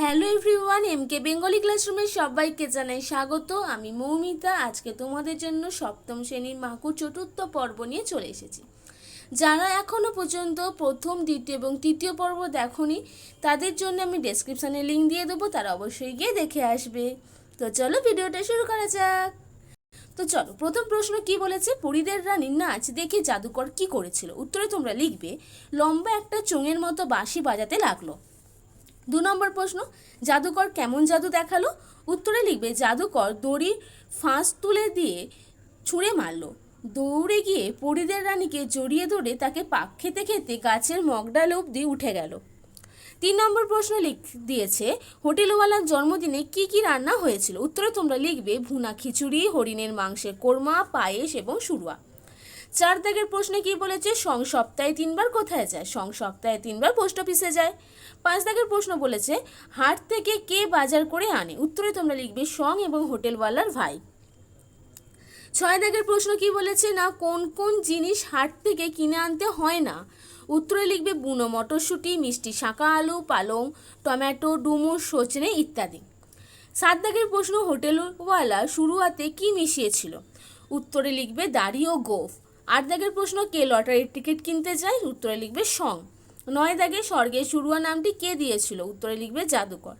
Hello everyone M K Bengali ক্লাসরুমে সবাইকে জানাই স্বাগত। আমি মৌমিতা, আজকে তোমাদের জন্য সপ্তম শ্রেণির মাকু চতুর্থ পর্ব নিয়ে চলে এসেছি। যারা এখনও পর্যন্ত প্রথম, দ্বিতীয় এবং তৃতীয় পর্ব দেখনি, তাদের জন্য আমি ডেসক্রিপশানে লিঙ্ক দিয়ে দেবো, তারা অবশ্যই গিয়ে দেখে আসবে। তো চলো ভিডিওটা শুরু করা যাক। তো চলো, প্রথম প্রশ্ন কি বলেছে? পরিদের রানীর নাচ দেখে জাদুকর কি করেছিল? উত্তরে তোমরা লিখবে, লম্বা একটা চোঙের মতো বাঁশি বাজাতে লাগল। দু নম্বর প্রশ্ন, জাদুকর কেমন জাদু দেখাল? উত্তরে লিখবে, জাদুকর দড়ি ফাঁস তুলে দিয়ে ছুঁড়ে মারল। দৌড়ে গিয়ে পরিদের রানীকে জড়িয়ে ধরে তাকে পাক খেতে খেতে গাছের মগডাল অবধি উঠে গেল। তিন নম্বর প্রশ্ন লিখ, দিয়েছে, হোটেলওয়ালার জন্মদিনে কি কি রান্না হয়েছিল? উত্তরে তোমরা লিখবে, ভুনা খিচুড়ি, হরিণের মাংসের কোরমা, পায়েস এবং সুরুয়া চার দাগের প্রশ্নে কি বলেছে? সং সপ্তাহে তিনবার কোথায় যায়? সং সপ্তাহে তিনবার পোস্ট অফিসে যায়। পাঁচ দাগের প্রশ্ন বলেছে, হাট থেকে কে বাজার করে আনে? উত্তরে তোমরা লিখবে, সং এবং হোটেলওয়ালার ভাই। ছয় দাগের প্রশ্ন কি বলেছে? না, কোন কোন জিনিস হাট থেকে কিনে আনতে হয় না? উত্তরে লিখবে, বুনো মটরশুঁটি, মিষ্টি শাঁকা আলু, পালং, টমেটো, ডুমুর, সজনে ইত্যাদি। সাত দাগের প্রশ্ন, হোটেলওয়ালা শুরুয়াতে কি মিশিয়েছিল? উত্তরে লিখবে, দাড়ি ও গোফ। আট দাগের প্রশ্ন, কে লটারির টিকিট কিনতে চায়? উত্তরে লিখবে সং। নয় দাগে স্বর্গের শুরুয়া নামটি কে দিয়েছিল? উত্তরে লিখবে জাদুকর।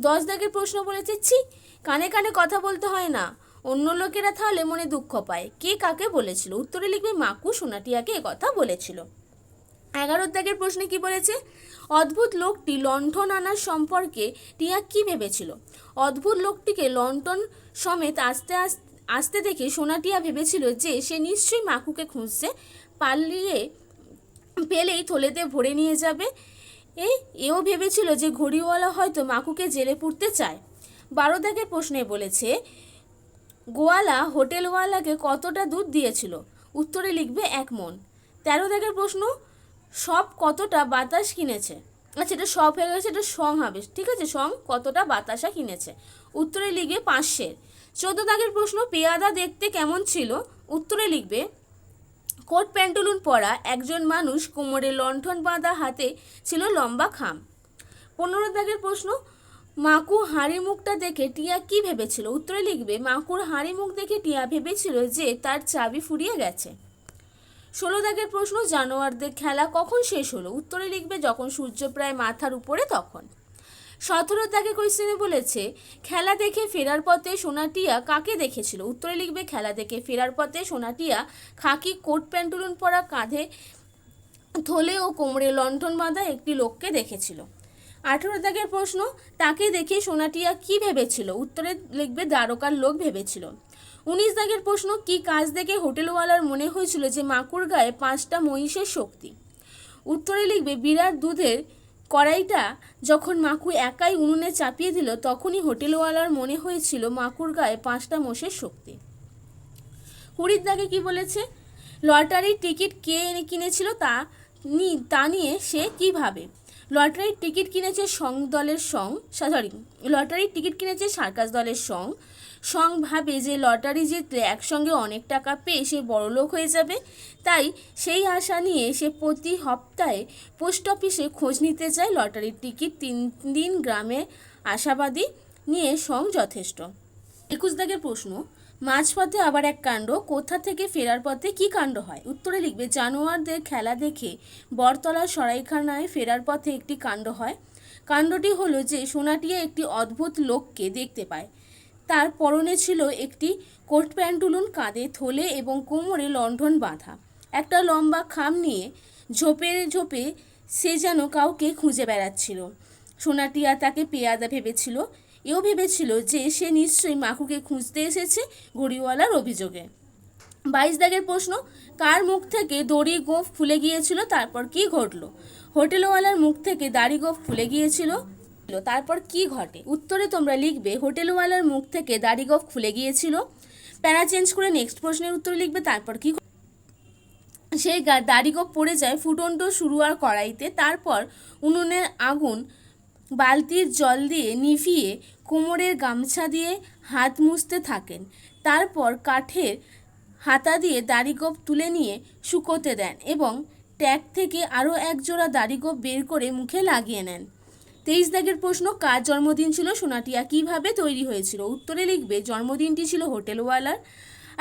দশ দাগের প্রশ্ন বলেছে, ছি, কানে কানে কথা বলতে হয় না। অন্য লোকেরা তাহলে মনে দুঃখ পায়। কে কাকে বলেছিল? উত্তরে লিখবে মাকু, সোনাটিয়াকে কথা বলেছিল। এগারো দাগের প্রশ্নে কি বলেছে? অদ্ভুত লোকটি লণ্ঠন আনার সম্পর্কে টিয়া কি ভেবেছিল? অদ্ভুত লোকটিকে লণ্ঠন সমেত আস্তে আস্তে আসতে দেখে সোনাটিয়া ভেবেছিল যে সে নিশ্চয়ই মাকুকে খুঁজছে, পালিয়ে পেলেই থলেতে ভরে নিয়ে যাবে। এ, এও ভেবেছিল যে ঘড়িওয়ালা হয়তো মাকুকে জেলে পুড়তে চায়। বারো দাগের প্রশ্নে বলেছে, গোয়ালা হোটেলওয়ালাকে কতটা দুধ দিয়েছিল? উত্তরে লিখবে এক মন। তেরো দাগের প্রশ্ন, সব কতটা বাতাস কিনেছে? আচ্ছা এটা সব হয়ে গেছে এটা সং হবে, ঠিক আছে? সং কতটা বাতাসা কিনেছে? উত্তরে লিখবে পাঁচশের। চোদ্দ দাগের প্রশ্ন, পেয়াদা দেখতে কেমন ছিল? উত্তরে লিখবে, কোট প্যান্টুলুন পরা একজন মানুষ কোমরে লণ্ঠন বাঁধা হাতে ছিল লম্বা খাম। পনেরো দাগের প্রশ্ন মাকু হাঁড়ি মুখটা দেখে টিয়া কি ভেবেছিল? উত্তরে লিখবে, মাকুর হাঁড়ি মুখ দেখে টিয়া ভেবেছিল যে তার চাবি ফুরিয়ে গেছে। ষোলো দাগের প্রশ্ন, জানোয়ারদের খেলা কখন শেষ হলো? উত্তরে লিখবে যখন সূর্য প্রায় মাথার উপরে, তখন। সতেরো দাগে কোয়েশ্চেনে বলেছে, খেলা দেখে ফেরার পথে সোনাটিয়া কাকে দেখেছিল? উত্তরে লিখবে, খেলা দেখে ফেরার পথে সোনাটিয়া খাকি কোট প্যান্টুলুন পরা কাঁধে থলে ও কোমরে লণ্ঠন বাঁধা একটি লোককে দেখেছিল। আঠেরো দাগের প্রশ্ন, তাকে দেখে সোনাটিয়া কি ভেবেছিল? উত্তরে লিখবে, দ্বারকার লোক ভেবেছিল। উনিশ দাগের প্রশ্ন, কি কাজ দেখে হোটেলওয়ালার মনে হয়েছিল যে মাকুর গায়ে পাঁচটা মহিষের শক্তি? উত্তরে লিখবে, বিরাট দুধের কড়াইটা যখন মাকু একাই উনুনে চাপিয়ে দিল, তখনই হোটেলওয়ালার মনে হয়েছিল মাকুর গায়ে পাঁচটা মোষের শক্তি। কুড়ির দাগে কি বলেছে? লটারির টিকিট কে কিনেছিল তা নি, তা নিয়ে সে কি ভাবে? লটারির টিকিট কিনেছে সং দলের সং সরি লটারির টিকিট কিনেছে সার্কাস দলের সং সং ভাবে যে লটারি জিতলে একসঙ্গে অনেক টাকা পেয়ে সে বড়লোক হয়ে যাবে। তাই সেই আশা নিয়ে সে প্রতি সপ্তাহে পোস্ট অফিসে খোঁজ নিতে যায় লটারির টিকিট তিন দিন গ্রামে আশাবাদী নিয়ে সং যথেষ্ট। একুশ দাগের প্রশ্ন, মাঝপথে আবার এক কাণ্ড, কোথা থেকে ফেরার পথে কি কাণ্ড হয়? উত্তরে লিখবে, জানোয়ারদের খেলা দেখে বরতলার সরাইখানায় ফেরার পথে একটি কাণ্ড হয়। কাণ্ডটি হলো যে সোনাটিয়া একটি অদ্ভুত লোককে দেখতে পায়। তার পরনে ছিল একটি কোট প্যান্টুলুন, কাঁধে থলে এবং কোমরে লণ্ঠন বাঁধা। একটা লম্বা খাম নিয়ে ঝোপে ঝোপে সে যেন কাউকে খুঁজে বেড়াচ্ছিল। সোনাটিয়া তাকে পেয়াদা ভেবেছিল। এও ভেবেছিল যে সে নিশ্চয়ই মাকুকে খুঁজতে এসেছে ঘড়িওয়ালার অভিযোগে। বাইশ দাগের প্রশ্ন, কার মুখ থেকে দড়ি গোফ খুলে গিয়েছিল, তারপর কি ঘটলো? হোটেলওয়ালার মুখ থেকে দাড়ি গোফ খুলে গিয়েছিল। তারপর কি ঘটে? উত্তরে তোমরা লিখবে, হোটেলওয়ালার মুখ থেকে দাড়ি গোফ খুলে গিয়েছিল। প্যারা চেঞ্জ করে নেক্সট প্রশ্নের উত্তর লিখবে, তারপর কি? সেই দাড়িগোপ পড়ে যায়, ফুটন্ত আর কড়াইতে। তারপর উনুনের আগুন বালতির জল দিয়ে নিভিয়ে কোমরের গামছা দিয়ে হাত মুছতে থাকেন। তারপর কাঠের হাতা দিয়ে দাড়িগোপ তুলে নিয়ে শুকোতে দেন এবং ট্যাগ থেকে আরও এক জোড়া দাড়িগোপ বের করে মুখে লাগিয়ে নেন। তেইশ দাগের প্রশ্ন, কার জন্মদিন ছিল? সোনাটিয়া কীভাবে তৈরি হয়েছিল? উত্তরে লিখবে, জন্মদিনটি ছিল হোটেলওয়ালার।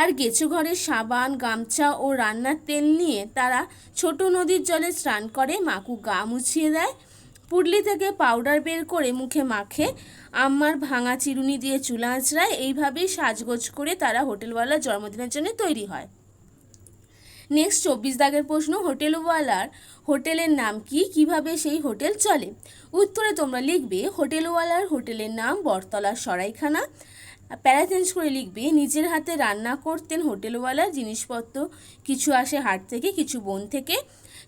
আর গেছো ঘরে সাবান, গামছা ও রান্নার তেল নিয়ে তারা ছোট নদীর জলে স্নান করে, মাকু গা মুছিয়ে দেয়। পুডলি থেকে পাউডার বের করে মুখে মাখে, আম্মার ভাঙা চিরুনি দিয়ে চুলা আঁচড়ায়। এইভাবেই সাজগোজ করে তারা হোটেলওয়ালার জন্মদিনের জন্য তৈরি হয়। নেক্সট চব্বিশ দাগের প্রশ্ন, হোটেলওয়ালার হোটেলের নাম কি? কীভাবে সেই হোটেল চলে? উত্তরে তোমরা লিখবে, হোটেলওয়ালার হোটেলের নাম বটতলার সরাইখানা। প্যারা চেঞ্জ করে লিখবে, নিজের হাতে রান্না করতেন হোটেলওয়ালা, জিনিসপত্র, কিছু আসে হাট থেকে, কিছু বন থেকে।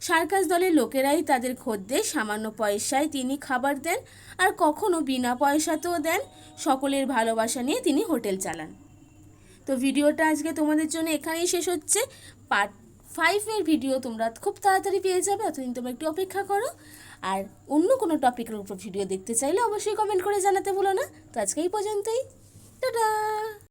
সার্কাস দলের লোকেরাই তাদের খদ্দের সামান্য পয়সায় তিনি খাবার দেন আর কখনো বিনা পয়সাতেও দেন। সকলের ভালোবাসা নিয়ে তিনি হোটেল চালান। তো ভিডিওটা আজকে তোমাদের জন্য এখানেই শেষ হচ্ছে। পার্ট ফাইভের ভিডিও তোমরা খুব তাড়াতাড়ি পেয়ে যাবে, অতদিন তোমরা একটু অপেক্ষা করো। আর অন্য কোনো টপিকের উপর ভিডিও দেখতে চাইলে অবশ্যই কমেন্ট করে জানাতে ভুলো না। তো আজকে এই পর্যন্তই। টাটা!